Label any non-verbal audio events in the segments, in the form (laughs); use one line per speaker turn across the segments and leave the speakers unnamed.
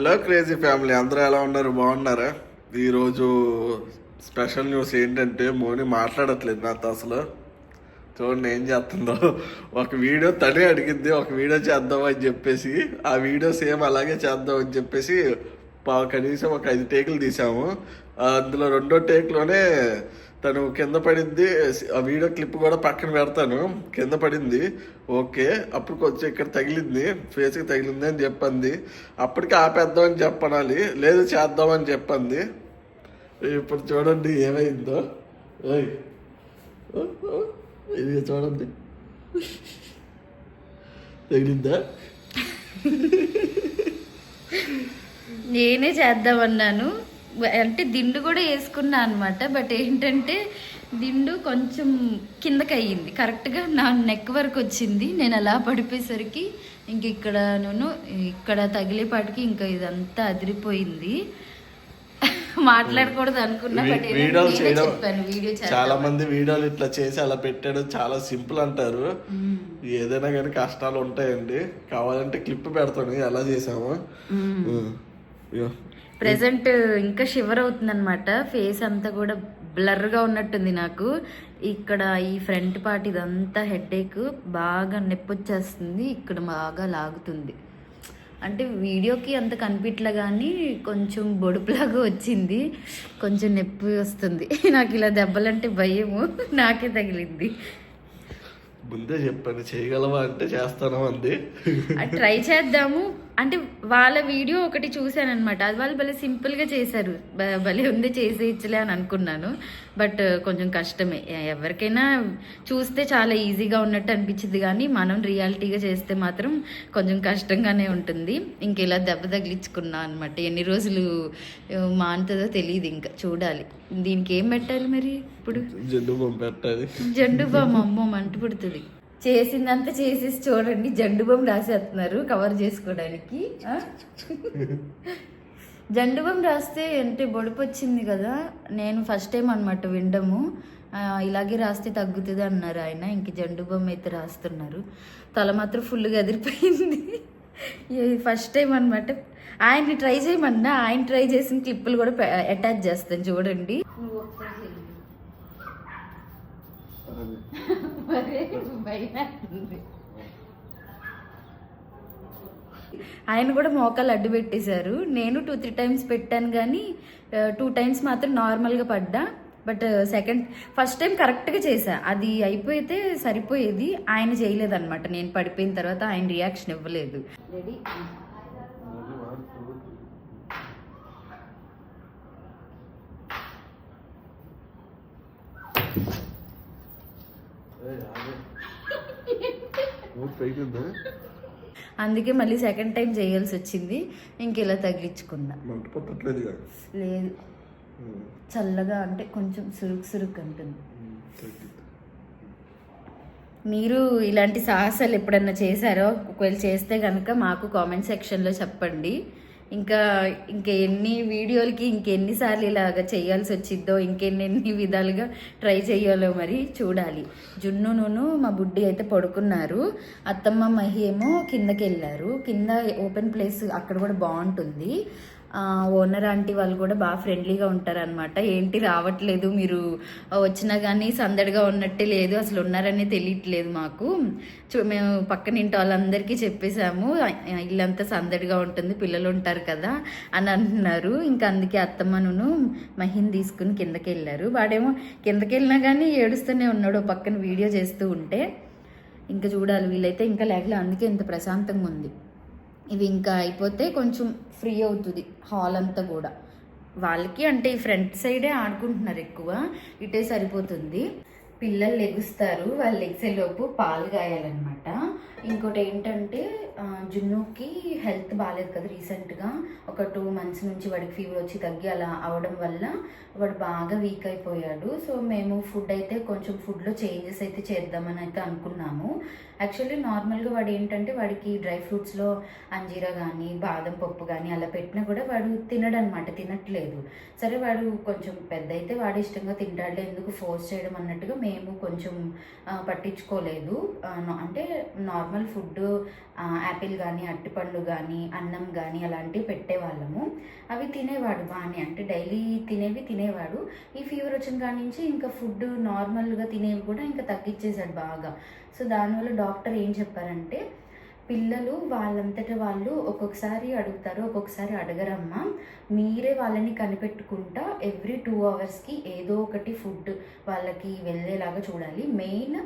Hello crazy family అందరూ ఎలా ఉన్నారు? బాగున్నారా? ఈరోజు స్పెషల్ న్యూస్ ఏంటంటే మోని మాట్లాడట్లేదు నాతో అసలు. చూడండి ఏం చేస్తుందో. ఒక వీడియో తనే అడిగింది ఒక వీడియో చేద్దాం అని చెప్పేసి. ఆ వీడియో సేమ్ అలాగే చేద్దాం అని చెప్పేసి పా- కనీసం ఒక ఐదు టేకులు తీసాము. అందులో రెండో టేక్లోనే తను కింద పడింది ఆ వీడియో క్లిప్ కూడా పక్కన పెడతాను. కింద పడింది. ఓకే అప్పుడు కొంచెం ఇక్కడ తగిలింది ఫేస్కి తగిలింది అని చెప్పింది. అప్పటికి ఆపేద్దామని చెప్పనాలి లేదు చేద్దామని చెప్పింది. ఇప్పుడు చూడండి ఏమైందో. ఇది చూడండి. తగిలిందా?
నేనే చేద్దామన్నాను. అంటే దిండు కూడా వేసుకున్నా అనమాట బట్ ఏంటంటే దిండు కొంచెం కిందకి అయ్యింది కరెక్ట్గా నా నెక్ వరకు వచ్చింది. నేను అలా పడిపోయేసరికి ఇంక ఇక్కడ నేను ఇక్కడ తగిలేపాటికి ఇంకా ఇదంతా అదిరిపోయింది. (laughs) మాట్లాడకూడదు అనుకున్నా
వీడియోలు చేయడం చాలా మంది వీడియోలు ఇట్లా చేసి అలా పెట్టాడు చాలా సింపుల్ అంటారు. ఏదైనా కానీ కష్టాలు ఉంటాయండి. కావాలంటే క్లిప్ పెడతాను ఎలా చేసాము.
ప్రెసెంట్ ఇంకా షివర్ అవుతుంది అనమాట ఫేస్ అంతా కూడా బ్లర్గా ఉన్నట్టుంది నాకు. ఇక్కడ ఈ ఫ్రంట్ పార్ట్ ఇదంతా హెడ్ బాగా నొప్పి వచ్చేస్తుంది ఇక్కడ బాగా లాగుతుంది. అంటే వీడియోకి అంత కనిపించలే కానీ కొంచెం బొడుపులాగా వచ్చింది. కొంచెం నొప్పి వస్తుంది. (laughs) నాకు ఇలా దెబ్బలంటే భయము. నాకే తగిలింది.
ముందే చెప్పాను చేయగలవా అంటే చేస్తాను అది.
ట్రై చేద్దాము. అంటే వాళ్ళ వీడియో ఒకటి చూశాను అనమాట అది వాళ్ళు భలే సింపుల్గా చేశారు. భలే ఉంది చేసేయచ్చులే అని అనుకున్నాను. బట్ కొంచెం కష్టమే. ఎవరికైనా చూస్తే చాలా ఈజీగా ఉన్నట్టు అనిపించింది కానీ మనం రియాలిటీగా చేస్తే మాత్రం కొంచెం కష్టంగానే ఉంటుంది. ఇంక ఇలా దెబ్బ తగిలించుకున్నా అనమాట ఎన్ని రోజులు మానుతుందో తెలియదు ఇంకా. చూడాలి. దీనికి ఏం పెట్టాలి మరి ఇప్పుడు?
జెండు బొమ్మ పెట్టాలి.
జండు బామ్ అమ్మో మంట పుడుతుంది. చేసిందంతా చేసేసి చూడండి జండు బామ్ రాసేస్తున్నారు కవర్ చేసుకోవడానికి? జండు బామ్ రాస్తే అంటే బొడుపు వచ్చింది కదా నేను ఫస్ట్ టైం అనమాట వినడము. ఇలాగే రాస్తే తగ్గుతుంది అన్నారు ఆయన ఇంక జండు బామ్ అయితే రాస్తున్నారు. తల మాత్రం ఫుల్గా ఎదిరిపోయింది. ఫస్ట్ టైం అనమాట ఆయన్ని ట్రై చేయమన్నా ఆయన ట్రై చేసిన క్లిప్పులు కూడా అటాచ్ చేస్తాను చూడండి. ఆయన కూడా మోకాలు అడ్డు పెట్టేశారు. నేను టూ త్రీ టైమ్స్ పెట్టాను కానీ టూ టైమ్స్ మాత్రం నార్మల్గా పడ్డా. బట్ సెకండ్ ఫస్ట్ టైం కరెక్ట్గా చేశా. అది అయిపోతే సరిపోయేది. ఆయన చేయలేదన్నమాట. నేను పడిపోయిన తర్వాత ఆయన రియాక్షన్ ఇవ్వలేదు. రెడీ అందుకే మళ్ళీ సెకండ్ టైం చేయాల్సి వచ్చింది. ఇంక ఇలా తగిలించుకున్నా. లేదు. చల్లగా అంటే కొంచెం సురుకు సురుకు.
తగ్గింది.
మీరు ఇలాంటి సాహసాలు ఎప్పుడన్నా చేశారో? ఒకవేళ చేస్తే కనుక మాకు కామెంట్ సెక్షన్లో చెప్పండి. ఇంకా ఇంకా ఎన్ని వీడియోలకి ఇంకెన్నిసార్లు ఇలాగ చేయాల్సి వచ్చిద్దో ఇంకెన్ని విధాలుగా ట్రై చేయాలో మరి చూడాలి. జున్నును మా బుడ్డి అయితే పడుకున్నారు. అత్తమ్మ మహి ఏమో కిందకి వెళ్ళారు కింద ఓపెన్ ప్లేస్ అక్కడ కూడా బాగుంటుంది. ఓనర్ ఆంటీ వాళ్ళు కూడా బాగా ఫ్రెండ్లీగా ఉంటారనమాట ఏంటి రావట్లేదు మీరు వచ్చినా కానీ సందడిగా ఉన్నట్టే లేదు అసలు ఉన్నారని తెలియట్లేదు మాకు. చూ మేము పక్కన ఇంటి వాళ్ళందరికీ చెప్పేశాము ఇల్లంతా సందడిగా ఉంటుంది పిల్లలు ఉంటారు కదా అని అంటున్నారు. ఇంకా అందుకే అత్తమ్మను మహిన్ తీసుకుని కిందకి వెళ్ళారు వాడేమో కిందకి వెళ్ళినా కానీ ఏడుస్తూనే ఉన్నాడు పక్కన వీడియో చేస్తూ ఉంటే. ఇంకా చూడాలి వీళ్ళైతే ఇంకా లేకలే అందుకే ఇంత ప్రశాంతంగా ఉంది. ఇవి ఇంకా అయిపోతే కొంచెం ఫ్రీ అవుతుంది హాల్ అంతా కూడా. వాళ్ళకి అంటే ఈ ఫ్రంట్ సైడే ఆడుకుంటున్నారు ఎక్కువ ఇటే సరిపోతుంది. పిల్లలు లెగుస్తారు వాళ్ళు లెగిసే లోపు పాలు కాయాలన్నమాట. ఇంకోటి ఏంటంటే జున్నుకి హెల్త్ బాగాలేదు కదా రీసెంట్గా. ఒక టూ మంత్స్ నుంచి వాడికి ఫీవర్ వచ్చి తగ్గి అలా అవడం వల్ల వాడు బాగా వీక్ అయిపోయాడు. సో మేము ఫుడ్ అయితే కొంచెం ఫుడ్లో చేంజెస్ అయితే చేద్దామని అయితే అనుకున్నాము. యాక్చువల్లీ నార్మల్గా వాడు ఏంటంటే వాడికి డ్రై ఫ్రూట్స్లో అంజీరా కానీ బాదం పప్పు కానీ అలా పెట్టినా కూడా వాడు తినడనమాట తినట్లేదు. సరే వాడు కొంచెం పెద్ద అయితే వాడు ఇష్టంగా తింటాడులే ఎందుకు ఫోర్స్ చేయడం అన్నట్టుగా మేము కొంచెం పట్టించుకోలేదు. అంటే నార్మల్ నార్మల్ ఫుడ్ యాపిల్ కానీ అట్టిపండు కానీ అన్నం కానీ అలాంటివి పెట్టేవాళ్ళము. అవి తినేవాడు బాగానే అంటే డైలీ తినేవి తినేవాడు. ఈ ఫీవర్ వచ్చిన కాడి నుంచి ఇంకా ఫుడ్ నార్మల్గా తినేవి కూడా ఇంకా తగ్గించేశాడు బాగా. సో దానివల్ల డాక్టర్ ఏం చెప్పారంటే పిల్లలు వాళ్ళంతట వాళ్ళు ఒక్కొక్కసారి అడుగుతారు ఒక్కొక్కసారి అడగరమ్మా. మీరే వాళ్ళని కనిపెట్టుకుంటా ఎవ్రీ టూ అవర్స్కి ఏదో ఒకటి ఫుడ్ వాళ్ళకి వెళ్ళేలాగా చూడాలి. మెయిన్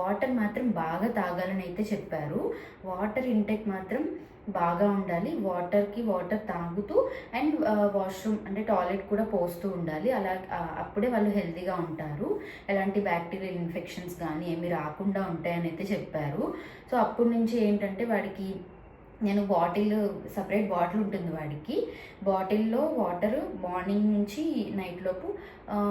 వాటర్ మాత్రం బాగా తాగాలని అయితే చెప్పారు. వాటర్ ఇంటెక్ మాత్రం బాగా ఉండాలి. వాటర్కి వాటర్ తాగుతూ అండ్ వాష్రూమ్ అంటే టాయిలెట్ కూడా పోస్తూ ఉండాలి. అలా అప్పుడే వాళ్ళు హెల్తీగా ఉంటారు. ఎలాంటి బ్యాక్టీరియల్ ఇన్ఫెక్షన్స్ కానీ ఏమి రాకుండా ఉంటాయని అయితే చెప్పారు. సో అప్పటి నుంచి ఏంటంటే వాడికి నేను బాటిల్ సపరేట్ బాటిల్ ఉంటుంది వాడికి. బాటిల్లో వాటర్ మార్నింగ్ నుంచి నైట్ లోపు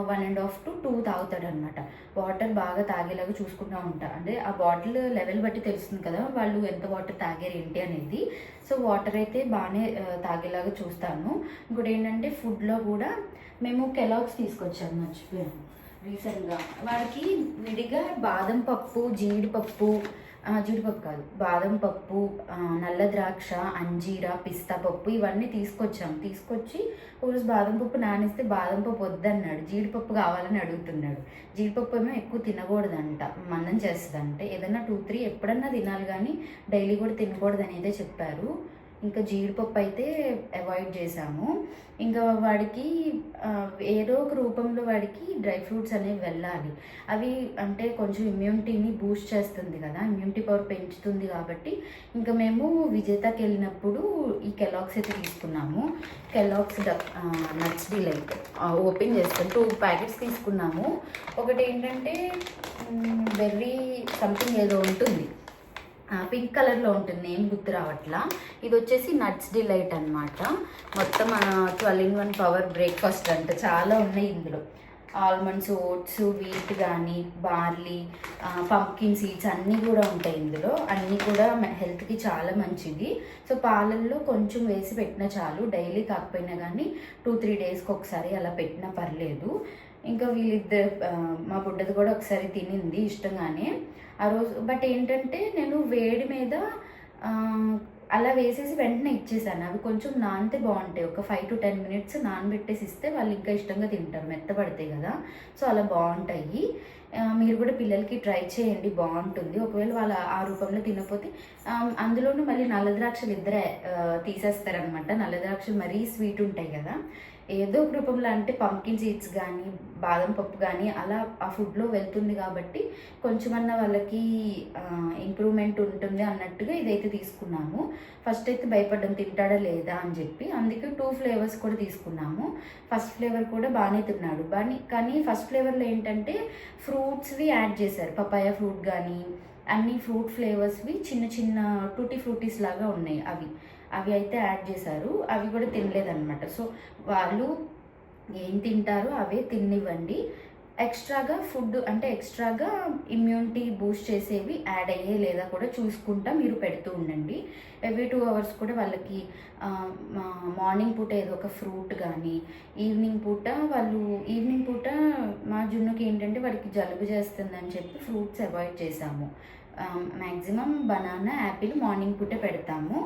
one and half to two తాగుతాడు అనమాట వాటర్ బాగా తాగేలాగా చూసుకుంటూ ఉంటా. అంటే ఆ బాటిల్ లెవెల్ బట్టి తెలుస్తుంది కదా వాళ్ళు ఎంత వాటర్ తాగారు ఏంటి అనేది. సో వాటర్ అయితే బాగానే తాగేలాగా చూస్తాను. ఇంకోటి ఏంటంటే ఫుడ్లో కూడా మేము కెలాగ్స్ తీసుకొచ్చాము మర్చిపోయాను. రీసెంట్గా. వాడికి విడిగా బాదం పప్పు జీడిపప్పు జీడిపప్పు కాదు బాదం పప్పు నల్ల ద్రాక్ష అంజీరా పిస్తా పప్పు ఇవన్నీ తీసుకొచ్చాం. తీసుకొచ్చి ఒకరోజు బాదం పప్పు నానేస్తే బాదం పప్పు వద్దన్నాడు. జీడిపప్పు కావాలని అడుగుతున్నాడు. జీడిపప్పు ఏమో ఎక్కువ తినకూడదంట. మందం చేస్తుందంటే. ఏదైనా టూ త్రీ ఎప్పుడన్నా తినాలి కానీ డైలీ కూడా తినకూడదని అయితే చెప్పారు. ఇంకా జీడిపప్పు అయితే అవాయిడ్ చేసాము. ఇంకా వాడికి ఏదో ఒక రూపంలో వాడికి డ్రై ఫ్రూట్స్ అనేవి వెళ్ళాలి. అవి అంటే కొంచెం ఇమ్యూనిటీని బూస్ట్ చేస్తుంది కదా ఇమ్యూనిటీ పవర్ పెంచుతుంది కాబట్టి ఇంకా మేము విజేతకి వెళ్ళినప్పుడు ఈ కెలాక్స్ అయితే తీసుకున్నాము. కెలాక్స్ నట్స్ డిలైట్ ఓపెన్ చేస్తాం. టూ ప్యాకెట్స్ తీసుకున్నాము. ఒకటి ఏంటంటే బెర్రీ సంథింగ్ ఏదో ఉంటుంది. పింక్ కలర్లో ఉంటుంది ఏం గుర్తు రావట్లా. ఇది వచ్చేసి నట్స్ డిలైట్ అన్నమాట. మొత్తం twelve in one power breakfast అంట. చాలా ఉన్నాయి ఇందులో. ఆల్మండ్స్ ఓట్స్ వీట్ కానీ బార్లీ పంకిన్ సీడ్స్ అన్నీ కూడా ఉంటాయి ఇందులో. అన్నీ కూడా హెల్త్కి చాలా మంచిది సో పాలల్లో కొంచెం వేసి పెట్టినా చాలు. డైలీ కాకపోయినా కానీ టూ త్రీ డేస్కి ఒకసారి అలా పెట్టినా పర్లేదు. ఇంకా వీళ్ళిద్దరు మా బుడ్డది కూడా ఒకసారి తినింది ఇష్టంగానే. ఆ రోజు బట్ ఏంటంటే నేను వేడి మీద అలా వేసేసి వెంటనే ఇచ్చేసాను. అవి కొంచెం నానితే బాగుంటాయి. ఒక ఫైవ్ టు టెన్ మినిట్స్ నానబెట్టేసి ఇస్తే వాళ్ళు ఇంకా ఇష్టంగా తింటారు. మెత్తపడతాయి కదా. సో అలా బాగుంటాయి. మీరు కూడా పిల్లలకి ట్రై చేయండి. బాగుంటుంది. ఒకవేళ వాళ్ళు ఆ రూపంలో తినకపోతే అందులోనూ మళ్ళీ నల్ల ద్రాక్షలు ఇద్దరే తీసేస్తారనమాట నల్ల ద్రాక్షలు మరీ స్వీట్ ఉంటాయి కదా. ఏదో ఒక రూపంలో అంటే పంకిన్ సీడ్స్ కానీ బాదం పప్పు కానీ అలా ఆ ఫుడ్లో వెళ్తుంది కాబట్టి కొంచెమన్నా వాళ్ళకి ఇంప్రూవ్మెంట్ ఉంటుంది అన్నట్టుగా ఇదైతే తీసుకున్నాము. ఫస్ట్ అయితే భయపడ్డం తింటాడా లేదా అని చెప్పి అందుకే టూ ఫ్లేవర్స్ కూడా తీసుకున్నాము. ఫస్ట్ ఫ్లేవర్ కూడా బాగానే తిన్నాడు. బాగా కానీ ఫస్ట్ ఫ్లేవర్లో ఏంటంటే ఫ్రూట్స్వి యాడ్ చేశారు. పపాయ ఫ్రూట్ కానీ అన్ని ఫ్రూట్ ఫ్లేవర్స్వి చిన్న చిన్న టూటీ ఫ్రూటీస్ లాగా ఉన్నాయి అవి. అవి అయితే యాడ్ చేశారు. అవి కూడా తినలేదన్నమాట. సో వాళ్ళు ఏం తింటారో అవే తినివ్వండి. ఎక్స్ట్రాగా ఫుడ్ అంటే ఎక్స్ట్రాగా ఇమ్యూనిటీ బూస్ట్ చేసేవి యాడ్ అయ్యే లేదా కూడా చూసుకుంటా మీరు పెడుతూ ఉండండి. ఎవ్రీ టూ అవర్స్ కూడా వాళ్ళకి మా- మార్నింగ్ పూట ఏదో ఒక ఫ్రూట్ కానీ ఈవినింగ్ పూట వాళ్ళు ఈవినింగ్ పూట మా జున్నుకి ఏంటంటే వాడికి జలుబు చేస్తుందని చెప్పి ఫ్రూట్స్ అవాయిడ్ చేసాము మ్యాక్సిమం బనానా యాపిల్ మార్నింగ్ పూటే పెడతాము.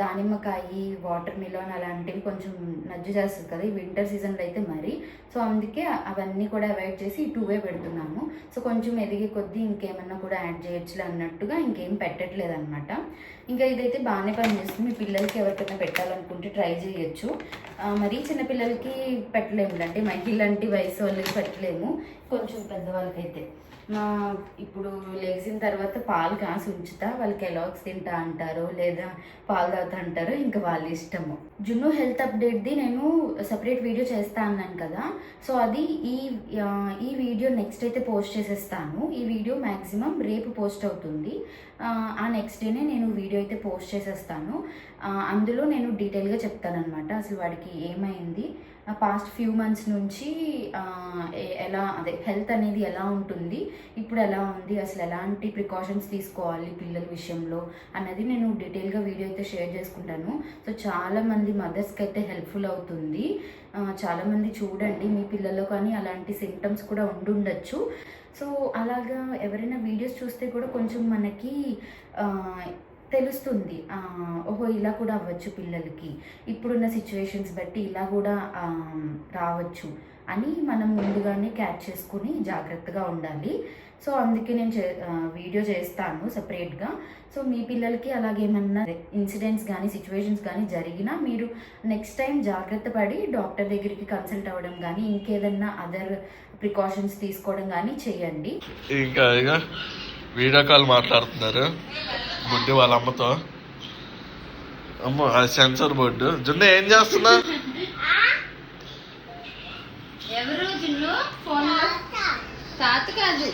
దానిమ్మకాయి దానిమ్మకాయ వాటర్ మిలన్ అలాంటివి కొంచెం నజ్జు చేస్తుంది కదా ఈ వింటర్ సీజన్లో అయితే మరి. సో అందుకే అవన్నీ కూడా అవాయిడ్ చేసి ఈ టూవే పెడుతున్నాము. సో కొంచెం ఎదిగే కొద్దీ ఇంకేమన్నా కూడా యాడ్ చేయొచ్చులే అన్నట్టుగా ఇంకేం పెట్టట్లేదు అనమాట ఇంకా ఇదైతే బాగానే పనిచేస్తుంది. మీ పిల్లలకి ఎవరికైనా పెట్టాలనుకుంటే ట్రై చేయొచ్చు. మరీ చిన్నపిల్లలకి పెట్టలేము అంటే మహిళ లాంటి వయసు వాళ్ళకి పెట్టలేము. కొంచెం పెద్దవాళ్ళకైతే. మా ఇప్పుడు లేచిన తర్వాత పాలు కాసి ఉంచుతా. వాళ్ళకి ఎలాక్స్ తింటా అంటారు లేదా పాలు తాగుతా అంటారు ఇంకా వాళ్ళ ఇష్టము. జున్ను హెల్త్ అప్డేట్ది నేను సపరేట్ వీడియో చేస్తా అన్నాను కదా. సో అది ఈ ఈ వీడియో నెక్స్ట్ అయితే పోస్ట్ చేసేస్తాను. ఈ వీడియో మ్యాక్సిమం రేపు పోస్ట్ అవుతుంది. ఆ, నెక్స్ట్ డేనే నేను వీడియో అయితే పోస్ట్ చేసేస్తాను. అందులో నేను డీటెయిల్గా చెప్తానమాట అసలు వాడికి ఏమైంది? పాస్ట్ ఫ్యూ మంత్స్ నుంచి ఎలా అదే హెల్త్ అనేది ఎలా ఉంటుంది ఇప్పుడు ఎలా ఉంది అసలు ఎలాంటి ప్రికాషన్స్ తీసుకోవాలి పిల్లల విషయంలో అన్నది నేను డీటెయిల్గా వీడియో అయితే షేర్ చేసుకుంటాను. సో చాలా మంది మదర్స్కి అయితే హెల్ప్ఫుల్ అవుతుంది. చాలామంది చూడండి మీ పిల్లల్లో కానీ అలాంటి సిమ్టమ్స్ కూడా ఉండుండొచ్చు. సో అలాగా ఎవరైనా వీడియోస్ చూస్తే కూడా కొంచెం మనకి తెలుస్తుంది. ఓహో ఇలా కూడా అవ్వచ్చు పిల్లలకి. ఇప్పుడున్న సిచ్యువేషన్స్ బట్టి ఇలా కూడా రావచ్చు అని మనం ముందుగానే క్యాచ్ చేసుకుని జాగ్రత్తగా ఉండాలి. సో అందుకే నేను చే- వీడియో చేస్తాను సపరేట్గా సో మీ పిల్లలకి అలాగేమన్నా ఇన్సిడెంట్స్ కానీ సిచ్యువేషన్స్ కానీ జరిగినా మీరు నెక్స్ట్ టైం జాగ్రత్త పడి డాక్టర్ దగ్గరికి కన్సల్ట్ అవ్వడం కానీ ఇంకేదన్నా అదర్ ప్రికాషన్స్ తీసుకోవడం కానీ చేయండి.
వీడియో కాల్ మాట్లాడుతున్నారు. బుడ్డి వాళ్ళ అమ్మతో. అమ్మ అది సెన్సర్ బోర్డు. జున్ను ఏం చేస్తున్నా?
ఎవరు జున్ను? ఫోన్ తాత కాదు.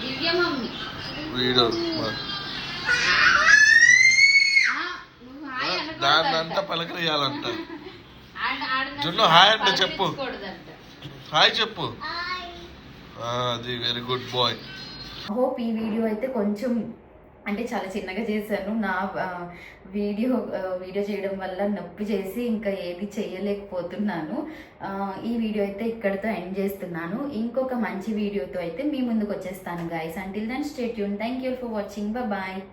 దివ్య మమ్మీ.
వీడియో దాన్ని అంతా పలకరియాలంట. జున్ను హాయ్ అంటే చెప్పు. హాయ్ చెప్పు. ఆ, అది వెరీ గుడ్ బాయ్
హోప్ ఈ వీడియో అయితే కొంచెం అంటే చాలా చిన్నగా చేశాను. నా వీడియో వీడియో చేయడం వల్ల నొప్పి చేసి ఇంకా ఏది చేయలేకపోతున్నాను. ఈ వీడియో అయితే ఇక్కడితో ఎండ్ చేస్తున్నాను. ఇంకొక మంచి వీడియోతో అయితే మీ ముందుకు వచ్చేస్తాను guys until then stay Yoon thank you for watching bye